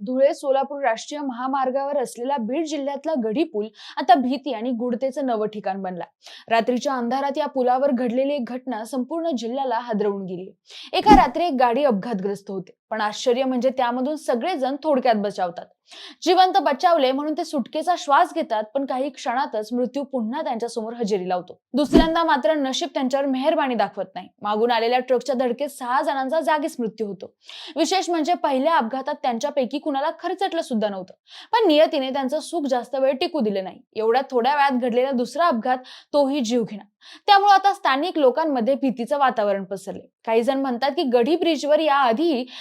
धुळे सोलापूर राष्ट्रीय महामार्गावर असलेला बीड जिल्ह्यातला गढी पूल आता भीती आणि गुडतेचं नवं ठिकाण बनला रात्रीच्या अंधारात या पुलावर घडलेली एक घटना संपूर्ण जिल्ह्याला हादरवून गेली एका रात्री एक गाडी अपघातग्रस्त होते. पण आश्चर्य म्हणजे त्यामधून सगळेजण थोडक्यात बचावतात. जिवंत बचावले म्हणून ते सुटकेचा श्वास घेतात पण काही क्षणातच मृत्यू पुन्हा त्यांच्यासमोर हजेरी लावतो. दुसऱ्यांदा मात्र नशीब त्यांच्यावर मेहरबानी दाखवत नाही. मागून आलेल्या ट्रकच्या धडकेत सहा जणांचा जागीच मृत्यू होतो. विशेष म्हणजे पहिल्या अपघातात त्यांच्यापैकी कुणाला खरचटलं सुद्धा नव्हतं. पण नियतीने त्यांचं सुख जास्त वेळ टिकू दिले नाही. एवढ्या थोड्या वेळात घडलेला दुसरा अपघात तोही जीव घेणार. त्यामुळे आता स्थानिक लोकांमध्ये भीतीचं वातावरण पसरले काही जण म्हणतात की गढी ब्रिजवर या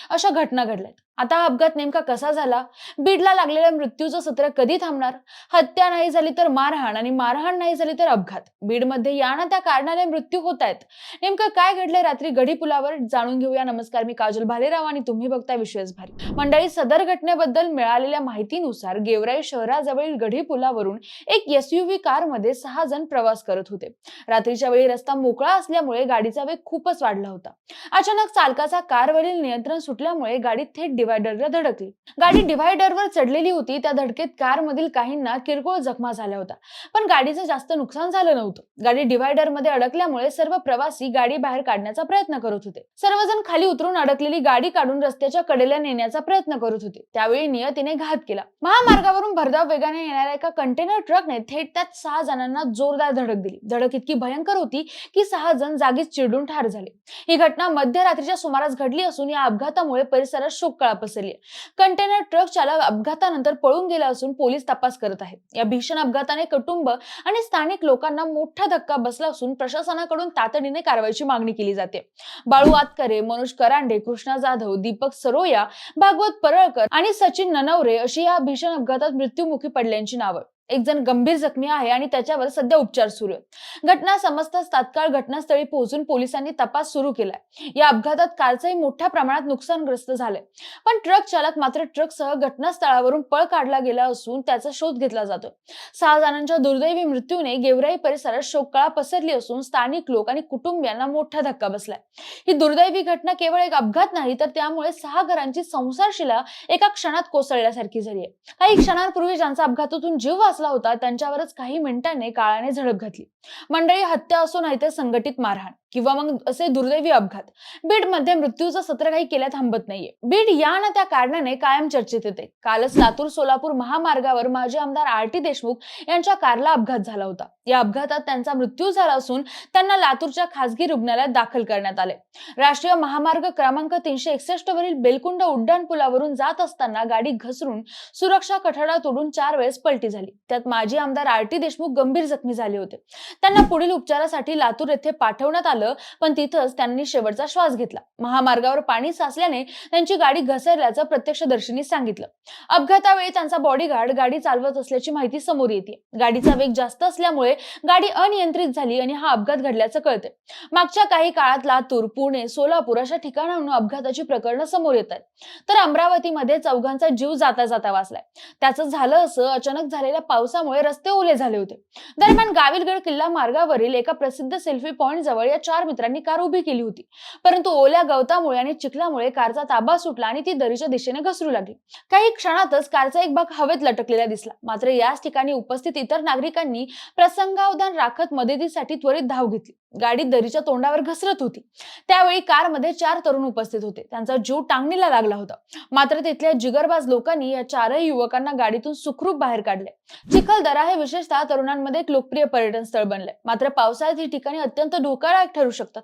अशा घटना घडल्यात. आता हा अपघात नेमका कसा झाला? बीडला लागलेल्या मृत्यूचं सत्र कधी थांबणार? हत्या नाही झाली तर मारहाण आणि मारहाण नाही झाली तर अपघात. बीडमध्ये या ना त्या कारणाने मृत्यू होत आहेत नेमकं काय घडलंय रात्री गढी पुलावर? जाणून घेऊया. नमस्कार मी काजल भालेराव आणि तुम्ही बघताय विश्वास भारी. मंडळी सदर घटनेबद्दल मिळालेल्या माहितीनुसार गेवराई शहराजवळील गढी पुलावरून एक एसयूव्ही कारमध्ये सहा जण प्रवास करत होते. रात्रीच्या वेळी रस्ता मोकळा असल्यामुळे गाडीचा वेग खूपच वाढला होता. अचानक चालकाचा कारवरील नियंत्रण सुटल्यामुळे गाडी थेट डिव्हायडरला धडकली. गाडी डिव्हायडरवर चढलेली होती. त्या धडकेत कार मधील काहींना किरकोळ जखमा झाल्या होत्या. पण गाडीचं जास्त नुकसान झालं नव्हतं. गाडी डिव्हायडरमध्ये अडकल्यामुळे सर्व प्रवासी गाडी बाहेर काढण्याचा प्रयत्न करत होते. सर्वजण खाली उतरून अडकलेली गाडी काढून रस्त्याच्या कडेला नेण्याचा प्रयत्न करत होते. त्यावेळी नियतीने घात केला. महामार्गावरून भरधाव वेगाने येणाऱ्या एका कंटेनर ट्रकने थेट त्यात सहा जणांना जोरदार धडक दिली. धडक इतकी भयंकर होती की सहा जण जागीच चिरडून ठार झाले. ही घटना मध्यरात्रीच्या सुमारास घडली असून या अपघातामुळे परिसरात शोककळा पसरली कंटेनर ट्रक चालक अपघातानंतर पळून गेला असून पोलीस तपास करत आहेत. या भीषण अपघाताने कुटुंब आणि स्थानिक लोकांना मोठा धक्का बसला असून प्रशासनाकडून तातडीने कारवाईची मागणी केली जाते. बाळू आतकरे मनोज करांडे कृष्णा जाधव दीपक सरोया भागवत परळकर आणि सचिन ननवरे अशी या भीषण अपघातात मृत्युमुखी पडल्यांची नावं एक जण गंभीर जखमी आहे आणि त्याच्यावर सध्या उपचार सुरू आहेत. घटना समजताच तात्काळ घटनास्थळी पोहोचून पोलिसांनी तपास सुरू केलाय. या अपघातात कारचंही मोठ्या प्रमाणात नुकसानग्रस्त झालंय. पण ट्रक चालक मात्र ट्रकसह घटनास्थळावरून पळ काढला गेला असून त्याचा शोध घेतला जातो सहा जणांच्या दुर्दैवी मृत्यूने गेवराई परिसरात शोककळा पसरली असून स्थानिक लोक आणि कुटुंबियांना मोठा धक्का बसलाय. ही दुर्दैवी घटना केवळ एक अपघात नाही तर त्यामुळे सहा घरांची संसारशिला एका क्षणात कोसळल्यासारखी झाली आहे काही क्षणांपूर्वी ज्यांचा अपघातातून जीव असला होता त्यांच्यावरच काही मिनिटांनी काळाने झडप घातली. मंडळी हत्या असो नाहीतर संघटित मारहाण. किंवा मग असे दुर्दैवी अपघात. बीडमध्ये मृत्यूचं सत्र काही केल्या थांबत नाहीये. बीड या ना त्या कारणाने कायम चर्चेत येते. कालच लातूर सोलापूर महामार्गावर माजी आमदार आर टी देशमुख यांच्या कारला अपघात झाला होता. या अपघातात त्यांचा मृत्यू झाला असून त्यांना लातूरच्या खासगी रुग्णालयात दाखल करण्यात आले. राष्ट्रीय महामार्ग क्रमांक तीनशे एकसष्ट वरील बेलकुंड उड्डाण पुलावरून जात असताना गाडी घसरून सुरक्षा कठडा तोडून चार वेळेस पलटी झाली. त्यात माजी आमदार आर टी देशमुख गंभीर जखमी झाले होते. त्यांना पुढील उपचारासाठी लातूर येथे पाठवण्यात आलं पण तिथंच त्यांनी शेवटचा श्वास घेतला. महामार्गावर पाणी साचल्याने त्यांची गाडी घसरल्याचं प्रत्यक्षदर्शींनी सांगितलं. अपघातावेळी त्यांचा बॉडीगार्ड गाडी चालवत असल्याची माहिती समोर येते. गाडीचा वेग जास्त असल्यामुळे गाडी अनियंत्रित झाली आणि हा अपघात घडल्याचं कळते मागच्या काही काळात लातूर पुणे सोलापूर अशा ठिकाणाहून अपघाताची प्रकरणं समोर येत आहेत. तर अमरावतीमध्ये चौघांचा जीव जाता जाता वाचलाय. त्याचं झालं असं अचानक झालेल्या पावसामुळे रस्ते ओले झाले होते. दरम्यान गाविलगड किल्ला मार्गावरील एका प्रसिद्ध सेल्फी पॉइंट जवळ या चार मित्रांनी कार उभी केली होती. परंतु ओल्या गवतामुळे आणि चिखलामुळे कारचा ताबा सुटला आणि ती दरीच्या दिशेने घसरू लागली. काही क्षणातच कारचा एक भाग हवेत लटकलेला दिसला. मात्र याच ठिकाणी उपस्थित इतर नागरिकांनी प्रसंगावधान राखत मदतीसाठी त्वरित धाव घेतली. गाडी दरीच्या तोंडावर घसरत होती. त्यावेळी कारमध्ये चार तरुण उपस्थित होते. त्यांचा जीव टांगणीला लागला होता. मात्र तिथल्या जिगरबाज लोकांनी या चारही युवकांना गाडीतून सुखरूप बाहेर काढले. चिखलदरा हे विशेषतः तरुणांमध्ये एक लोकप्रिय पर्यटन स्थळ बनले मात्र पावसाळ्यात ही ठिकाणी अत्यंत धोकादायक ठरू शकतात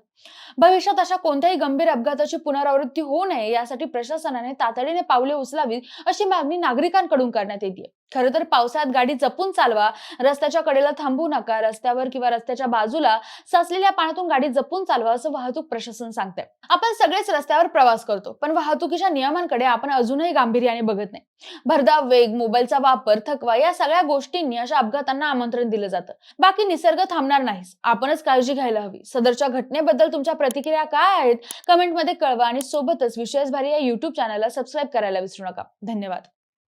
भविष्यात अशा कोणत्याही गंभीर अपघाताची पुनरावृत्ती होऊ नये यासाठी प्रशासनाने तातडीने पावले उचलावीत अशी मागणी नागरिकांकडून करण्यात येते खर तर पावसाळ्यात गाडी जपून चालवा रस्त्याच्या कडेला थांबू नका रस्त्यावर किंवा रस्त्याच्या बाजूला साचलेल्या पाण्यातून गाडी जपून चालवा असं वाहतूक प्रशासन सांगते आपण सगळेच रस्त्यावर प्रवास करतो पण वाहतुकीच्या नियमांकडे आपण अजूनही गांभीर्याने बघत नाही. भरधाव वेग मोबाईलचा वापर थकवा या सगळ्या गोष्टींनी अशा अपघातांना आमंत्रण दिलं जातं. बाकी निसर्ग थांबणार नाहीच. आपणच काळजी घ्यायला हवी. सदरच्या घटनेबद्दल तुमच्या प्रतिक्रिया काय आहेत? कमेंटमध्ये कळवा आणि सोबतच विश्वास भारी या युट्यूब चॅनलला सबस्क्राईब करायला विसरू नका. धन्यवाद.